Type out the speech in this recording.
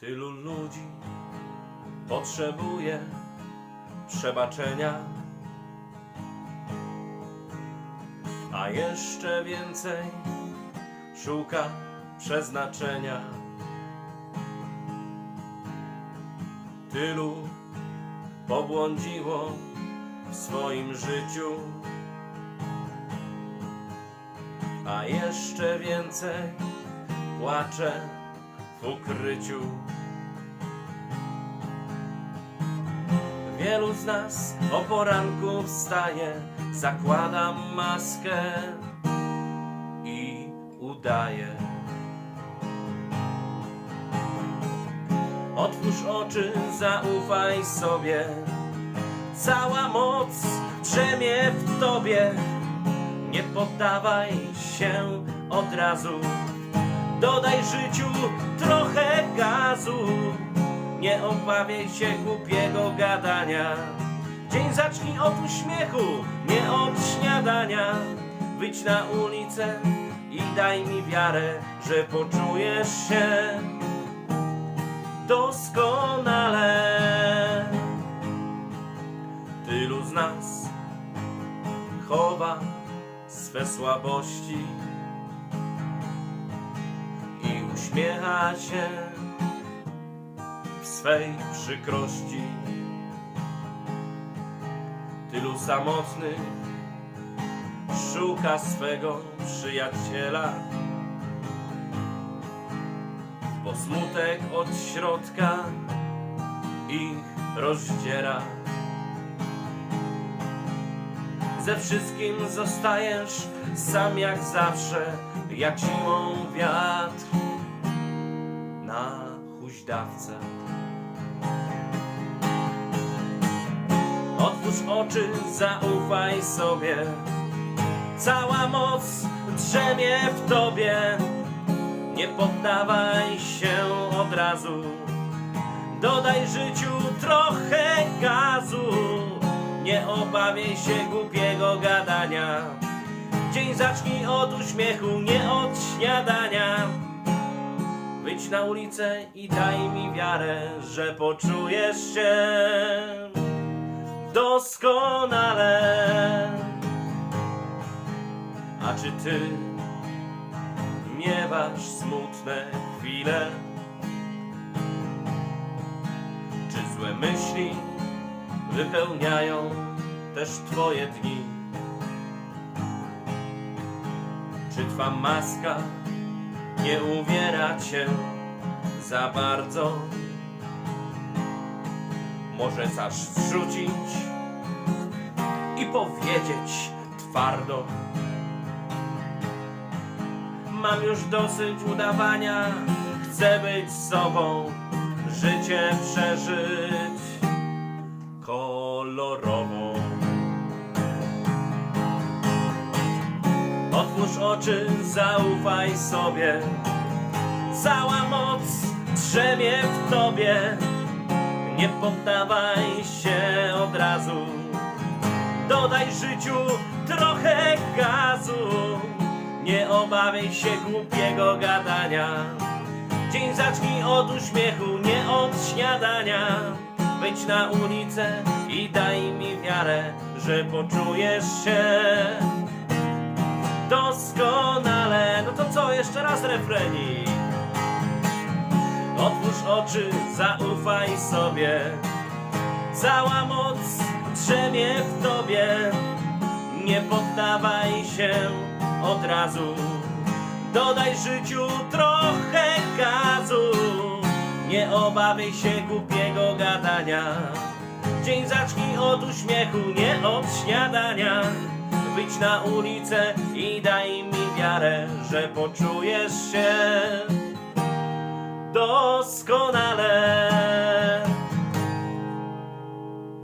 Tylu ludzi potrzebuje przebaczenia, a jeszcze więcej szuka przeznaczenia. Tylu pobłądziło w swoim życiu, a jeszcze więcej płacze w ukryciu. Wielu z nas o poranku wstaje, zakłada maskę i udaje. Otwórz oczy, zaufaj sobie. Cała moc drzemie w tobie. Nie poddawaj się od razu. Dodaj życiu trochę gazu. Nie obawiaj się głupiego gadania. Dzień zacznij od uśmiechu, nie od śniadania. Wyjdź na ulicę i daj mi wiarę, że poczujesz się doskonale. Tylu z nas chowa swe słabości uśmiecha się w swej przykrości. Tylu samotnych szuka swego przyjaciela bo smutek od środka ich rozdziera. Ze wszystkim zostajesz sam jak zawsze, jak zimą wiatr huźdawce. Otwórz oczy, zaufaj sobie, cała moc drzemie w tobie. Nie poddawaj się od razu. Dodaj życiu trochę gazu. Nie obawiaj się głupiego gadania. Dzień zacznij od uśmiechu, nie od śniadania. Wyjdź na ulicę i daj mi wiarę, że poczujesz się doskonale. A czy ty miewasz smutne chwile? Czy złe myśli wypełniają też twoje dni? Czy twa maska nie uwiera cię za bardzo? Może chcesz zrzucić i powiedzieć twardo Mam już dosyć udawania Chcę być sobą Życie przeżyć Otwórz oczy, zaufaj sobie. Cała moc drzemie w tobie. Nie poddawaj się od razu. Dodaj życiu trochę gazu. Nie obawiaj się głupiego gadania. Dzień zacznij od uśmiechu, nie od śniadania. Wyjdź na ulicę i daj mi wiarę Że poczujesz się doskonale. No to co, jeszcze raz refrenik Otwórz oczy, zaufaj sobie. Cała moc drzemie w tobie. Nie poddawaj się od razu. Dodaj życiu trochę gazu. Nie obawiaj się głupiego gadania. Dzień zacznij od uśmiechu, nie od śniadania Wyjdź na ulicę i daj mi wiarę Że poczujesz się doskonale